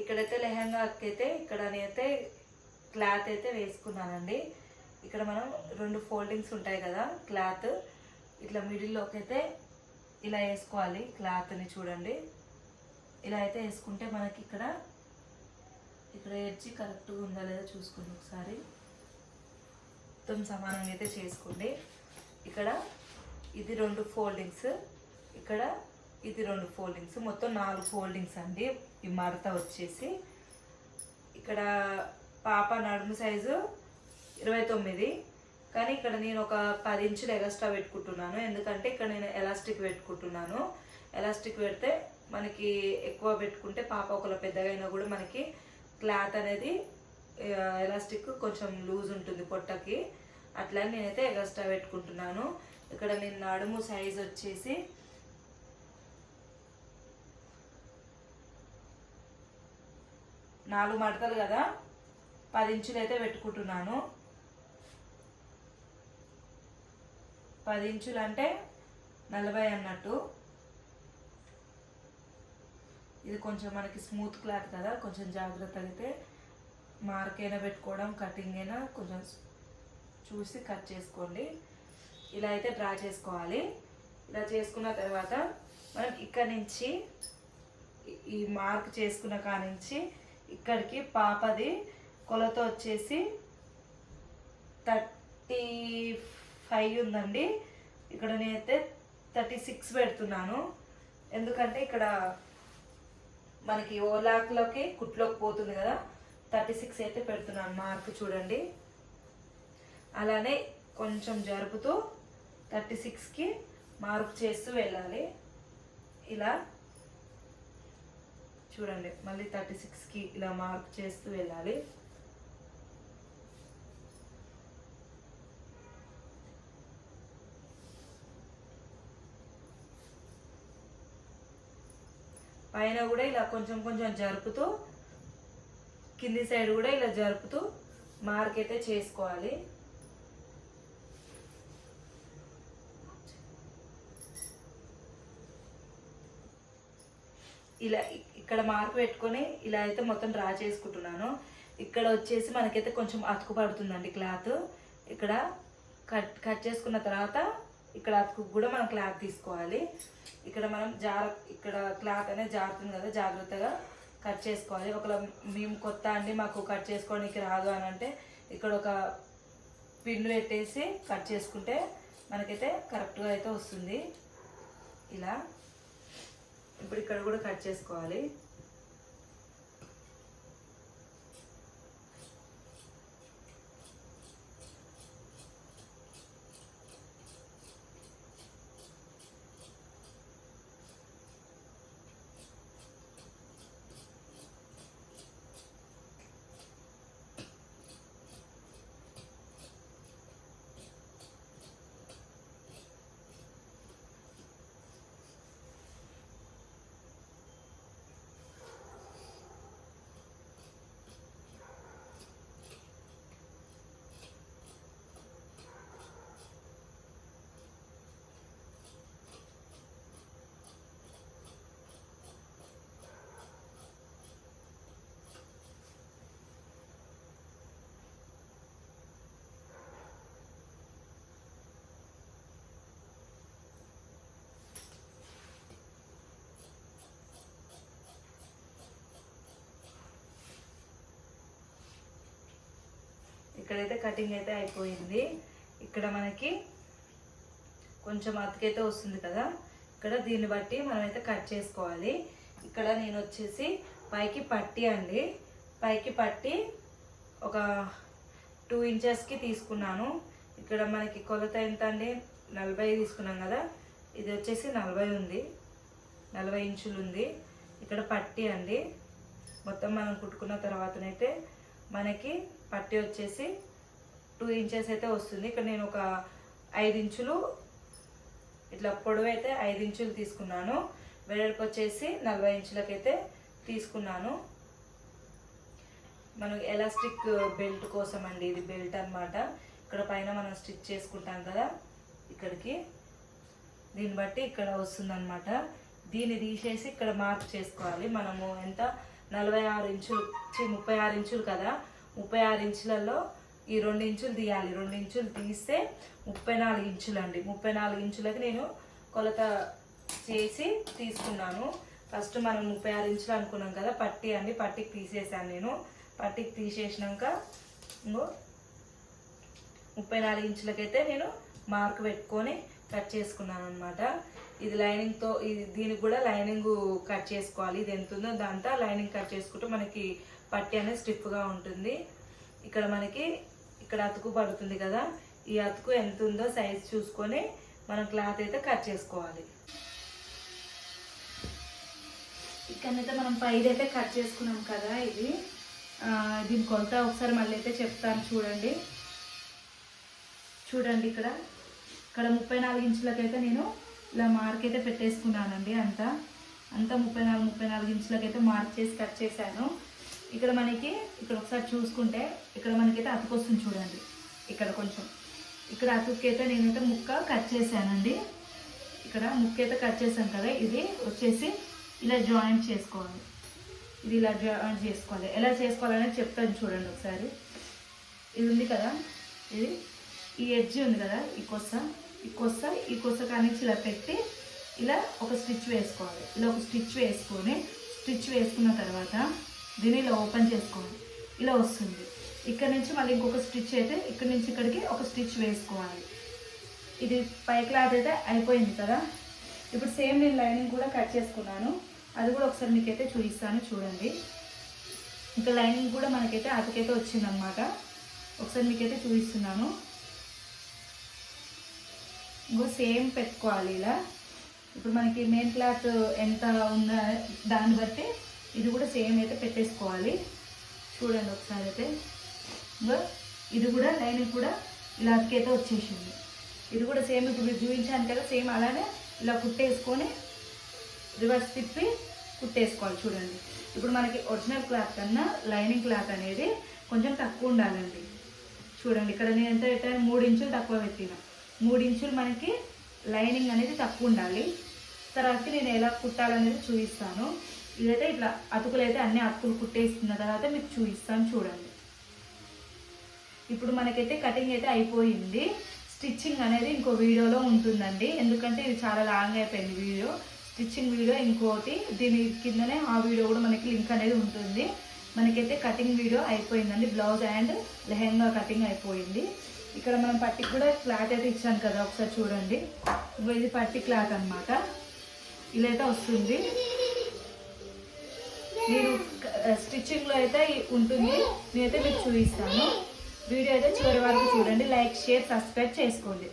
ఇక్కడైతే లెహంగాకి అయితే ఇక్కడ నేనైతే క్లాత్ అయితే వేసుకున్నానండి. ఇక్కడ మనం రెండు ఫోల్డింగ్స్ ఉంటాయి కదా క్లాత్. ఇట్లా మిడిల్లోకి అయితే ఇలా వేసుకోవాలి క్లాత్ని చూడండి. ఇలా అయితే వేసుకుంటే మనకి ఇక్కడ ఇక్కడ ఎడ్జి కరెక్ట్గా ఉందా లేదా చూసుకోండి ఒకసారి. మొత్తం సమానంగా అయితే చేసుకోండి. ఇక్కడ ఇది రెండు ఫోల్డింగ్స్ ఇక్కడ ఇది రెండు ఫోల్డింగ్స్. మొత్తం నాలుగు ఫోల్డింగ్స్ అండి. ఈ మడత వచ్చేసి ఇక్కడ పాప నడుము సైజు ఇరవై తొమ్మిది. కానీ ఇక్కడ నేను ఒక పది ఇంచులు ఎగస్ట్రా పెట్టుకుంటున్నాను. ఎందుకంటే ఇక్కడ నేను ఎలాస్టిక్ పెట్టుకుంటున్నాను. ఎలాస్టిక్ పెడితే మనకి ఎక్కువ పెట్టుకుంటే పాప ఒకవేళ పెద్దగా అయినా కూడా మనకి క్లాత్ అనేది ఎలాస్టిక్ కొంచెం లూజ్ ఉంటుంది పొట్టకి. అట్లా నేనైతే ఎగస్ట్రా పెట్టుకుంటున్నాను. ఇక్కడ నేను నడుము సైజ్ వచ్చేసి నాలుగు మడతలు కదా? పది ఇంచులు అయితే పెట్టుకుంటున్నాను. పది ఇంచులు అంటే నలభై అన్నట్టు. ఇది కొంచెం మనకి స్మూత్ క్లాత్ కదా కొంచెం జాగ్రత్త అయితే మార్క్ అయినా పెట్టుకోవడం కటింగ్ అయినా కొంచెం చూసి కట్ చేసుకోండి. ఇలా అయితే డ్రా చేసుకోవాలి. ఇలా చేసుకున్న తర్వాత మనం ఇక్కడ నుంచి ఈ- ఈ మార్క్ చేసుకున్న కాడ నుంచి ఇక్కడికి పాపది కొలత వచ్చేసి థర్టీ ఫైవ్ ఉందండి. ఇక్కడ నేనైతే థర్టీ సిక్స్ పెడుతున్నాను. ఎందుకంటే ఇక్కడ మనకి ఓలాక్లోకి కుట్లోకి పోతుంది కదా. థర్టీ సిక్స్ అయితే పెడుతున్నాను మార్క్ చూడండి. అలానే కొంచెం జరుపుతూ థర్టీ సిక్స్కి మార్క్ చేస్తూ వెళ్ళాలి. ఇలా చూడండి. మళ్ళీ థర్టీ సిక్స్కి ఇలా మార్క్ చేస్తూ వెళ్ళాలి. పైన కూడా ఇలా కొంచెం కొంచెం జరుపుతూ కింది సైడ్ కూడా ఇలా జరుపుతూ మార్క్ అయితే చేసుకోవాలి. ఇలా ఇక్కడ మార్క్ పెట్టుకొని ఇలా అయితే మొత్తం డ్రా చేసుకుంటున్నాను. ఇక్కడ వచ్చేసి మనకైతే కొంచెం అతుకు పడుతుందండి క్లాత్. ఇక్కడ కట్ కట్ చేసుకున్న తర్వాత ఇక్కడ అతుకు కూడా మనం క్లాత్ తీసుకోవాలి. ఇక్కడ మనం జార ఇక్కడ క్లాత్ అనేది జారుతుంది కదా జాగ్రత్తగా కట్ చేసుకోవాలి. ఒకవేళ మేము కొత్త అండి మాకు కట్ చేసుకోవడానికి రాదు అని అంటే ఇక్కడ ఒక పిన్ పెట్టేసి కట్ చేసుకుంటే మనకైతే కరెక్ట్గా అయితే వస్తుంది. ఇలా. ఇప్పుడు ఇక్కడ కూడా కట్ చేసుకోవాలి. ఇక్కడైతే కటింగ్ అయితే అయిపోయింది. ఇక్కడ మనకి కొంచెం అతికైతే వస్తుంది కదా. ఇక్కడ దీన్ని బట్టి మనమైతే కట్ చేసుకోవాలి. ఇక్కడ నేను వచ్చేసి పైకి పట్టి అండి. పైకి పట్టి ఒక టూ ఇంచెస్కి తీసుకున్నాను. ఇక్కడ మనకి కొలత ఎంత అండి నలభై తీసుకున్నాం కదా. ఇది వచ్చేసి నలభై ఉంది. నలభై ఇంచులు ఉంది. ఇక్కడ పట్టి అండి. మొత్తం మనం కుట్టుకున్న తర్వాతనైతే మనకి పట్టి వచ్చేసి టూ ఇంచెస్ అయితే వస్తుంది. ఇక్కడ నేను ఒక ఐదు ఇంచులు ఇట్లా పొడవు అయితే ఐదు ఇంచులు తీసుకున్నాను. వెడల్పు వచ్చేసి నలభై ఇంచులకైతే తీసుకున్నాను. మనం ఎలాస్టిక్ బెల్ట్ కోసం అండి ఇది బెల్ట్ అన్నమాట. ఇక్కడ పైన మనం స్టిచ్ చేసుకుంటాం కదా ఇక్కడికి. దీన్ని బట్టి ఇక్కడ వస్తుందన్నమాట. దీన్ని తీసేసి ఇక్కడ మార్క్ చేసుకోవాలి. మనము ఎంత? నలభై ఆరు ఇంచులు ముప్పై ఆరు ఇంచులు కదా. ముప్పై ఆరు ఇంచులలో ఈ రెండు ఇంచులు తీయాలి. రెండు ఇంచులు తీస్తే ముప్పై నాలుగు ఇంచులు అండి ముప్పై నాలుగు ఇంచులకి నేను కొలత చేసి తీసుకున్నాను. ఫస్ట్ మనం ముప్పై ఆరు ఇంచులు అనుకున్నాం కదా పట్టి అండి. పట్టికి తీసేసాను నేను. పట్టికి తీసేసినాక ముప్పై నాలుగు ఇంచులకైతే నేను మార్క్ పెట్టుకొని కట్ చేసుకున్నాను అనమాట ఇది లైనింగ్తో ఇది దీనికి కూడా లైనింగ్ కట్ చేసుకోవాలి. ఇది ఎంత ఉందో దాంతో లైనింగ్ కట్ చేసుకుంటే మనకి పట్టి అనేది స్టిఫ్గా ఉంటుంది. ఇక్కడ మనకి ఇక్కడ అతుకు పడుతుంది కదా ఈ అతుకు ఎంత ఉందో సైజ్ చూసుకొని మనం క్లాత్ అయితే కట్ చేసుకోవాలి. ఇక్కడైతే మనం పైది అయితే కట్ చేసుకున్నాం కదా ఇది. దీని కొలత ఒకసారి మళ్ళీ అయితే చెప్తాను చూడండి. చూడండి ఇక్కడ. ఇక్కడ ముప్పై నాలుగు ఇంచులకైతే నేను ఇలా మార్క్ అయితే పెట్టేసుకున్నానండి అంతా. అంతా ముప్పై నాలుగు ముప్పై నాలుగు ఇంచులకైతే మార్క్ చేసి కట్ చేశాను. ఇక్కడ మనకి ఇక్కడ ఒకసారి చూసుకుంటే ఇక్కడ మనకైతే అతుకొస్తుంది చూడండి. ఇక్కడ కొంచెం. ఇక్కడ అతుక్కైతే నేనైతే ముక్క కట్ చేశానండి. ఇక్కడ ముక్క అయితే కట్ చేశాను కదా ఇది వచ్చేసి ఇలా జాయింట్ చేసుకోవాలి. ఇది ఇలా జాయింట్ చేసుకోవాలి. ఎలా చేసుకోవాలనేది చెప్తాను చూడండి ఒకసారి. ఇది ఉంది కదా ఇది ఈ ఎడ్జ్ ఉంది కదా ఈ కొస్స ఈ కొస్స ఈ కొస్స కానీ ఇలా పెట్టి ఇలా ఒక స్టిచ్ వేసుకోవాలి. ఇలా ఒక స్టిచ్ వేసుకొని స్టిచ్ వేసుకున్న తర్వాత దీన్ని ఇలా ఓపెన్ చేసుకోవాలి. ఇలా వస్తుంది. ఇక్కడ నుంచి మళ్ళీ ఇంకొక స్టిచ్ అయితే ఇక్కడ నుంచి ఇక్కడికి ఒక స్టిచ్ వేసుకోవాలి. ఇది పై క్లాత్ అయితే అయిపోయింది కదా? ఇప్పుడు సేమ్ నేను లైనింగ్ కూడా కట్ చేసుకున్నాను. అది కూడా ఒకసారి మీకైతే చూపిస్తాను చూడండి. ఇంకా లైనింగ్ కూడా మనకైతే అతకైతే వచ్చిందనమాట ఒకసారి మీకైతే చూపిస్తున్నాను. ఇంకో సేమ్ పెట్టుకోవాలి ఇలా. ఇప్పుడు మనకి మెయిన్ క్లాత్ ఎంత ఉందా దాన్ని బట్టి ఇది కూడా సేమ్ అయితే పెట్టేసుకోవాలి. చూడండి ఒకసారి అయితే. ఇంకా ఇది కూడా లైనింగ్ కూడా ఇలా అతికైతే వచ్చేసింది. ఇది కూడా సేమ్ ఇప్పుడు చూపించాను కదా సేమ్ అలానే ఇలా కుట్టేసుకొని రివర్స్ తిప్పి కుట్టేసుకోవాలి చూడండి. ఇప్పుడు మనకి ఒరిజినల్ క్లాత్ కన్నా లైనింగ్ క్లాత్ అనేది కొంచెం తక్కువ ఉండాలండి. చూడండి ఇక్కడ నేను ఎంత పెట్టాను? మూడు ఇంచులు తక్కువ పెట్టిన. మూడు ఇంచులు మనకి లైనింగ్ అనేది తక్కువ ఉండాలి. తర్వాత నేను ఎలా కుట్టాలనేది చూపిస్తాను. ఇదైతే ఇట్లా అతుకులు అయితే అన్ని అతుకులు కుట్టేసుకున్న తర్వాత మీకు చూపిస్తాను చూడండి. ఇప్పుడు మనకైతే కటింగ్ అయితే అయిపోయింది. స్టిచ్చింగ్ అనేది ఇంకో వీడియోలో ఉంటుందండి. ఎందుకంటే ఇది చాలా లాంగ్ అయిపోయింది వీడియో. స్టిచ్చింగ్ వీడియో ఇంకోటి దీని కిందనే ఆ వీడియో కూడా మనకి లింక్ అనేది ఉంటుంది. మనకైతే కటింగ్ వీడియో అయిపోయిందండి. బ్లౌజ్ అండ్ లెహెంగా కటింగ్ అయిపోయింది. ఇక్కడ మనం పట్టి కూడా క్లాత్ అయితే ఇచ్చాను కదా ఒకసారి చూడండి. ఇది పట్టి క్లాత్ అన్నమాట. ఇలా అయితే వస్తుంది. మీరు స్టిచ్చింగ్లో అయితే ఉంటుంది. నేనైతే మీకు చూపిస్తాను. వీడియో అయితే చివరి వరకు చూడండి. లైక్ షేర్ సబ్స్క్రైబ్ చేసుకోండి.